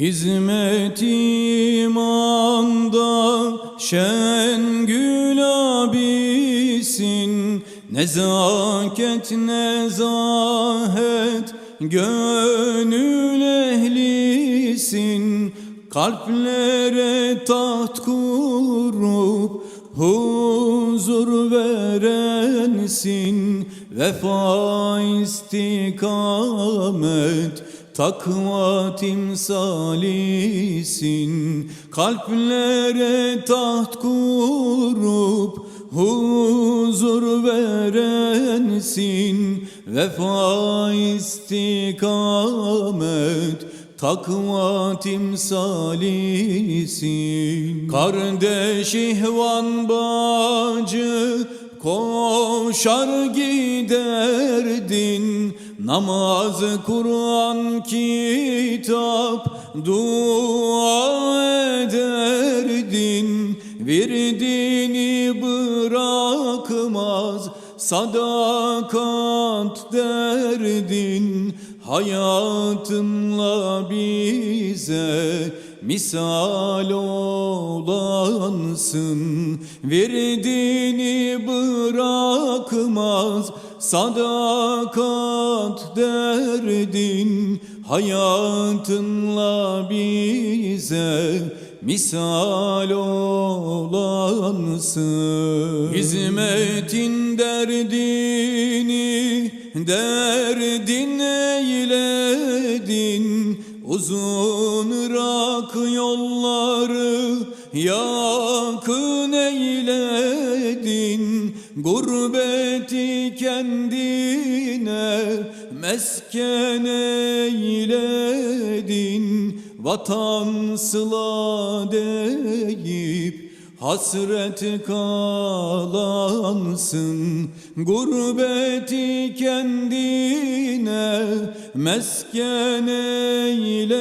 Hizmet imanda şengül abisin. Nezaket nezahet gönül ehlisin. Kalplere taht kurup huzur verensin Vefa istikamet takva timsalisin. Kalplere taht kurup huzur verensin Vefa istikamet takva timsalisin Kardeş ihvan bacı koşar giderdin. Namaz, Kur'an, kitap, dua ederdin. Virdini bırakmaz sadakat derdin Hayatınla bize misal olansın. Verdiğini bırakmaz sadakat derdin. Hayatınla bize misal olansın. Hizmetin derdini derdin eyledin Uzun rak yolları yakın eyledin. Gurbeti kendine mesken eyledin. Vatan sıla deyip Hasret kalansın Gurbeti kendine mesken eyledin.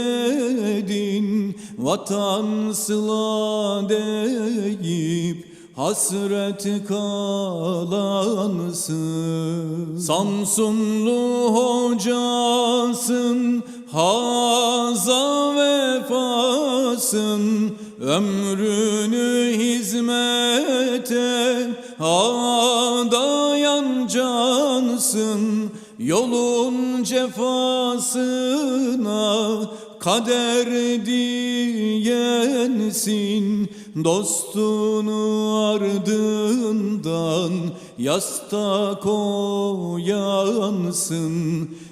Vatan sıla deyip hasret kalansın. Samsunlu hocasın haza vefasın Ömrünü hizmete adayan cansın Yolun cefasına kader diyensin. Dostunu ardından yasta koyansın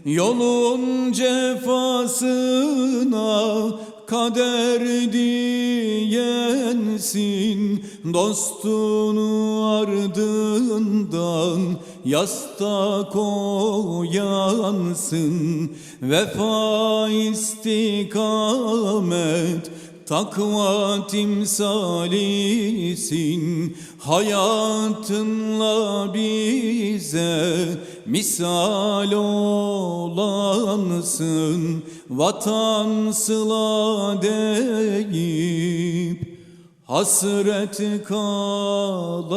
Yolun cefasına kader diyensin Dostunu ardından yasta koyansın. Vefa istikamet takva timsalisin Hayatınla bize misal olansın Vatan sıla deyip hasret kalansın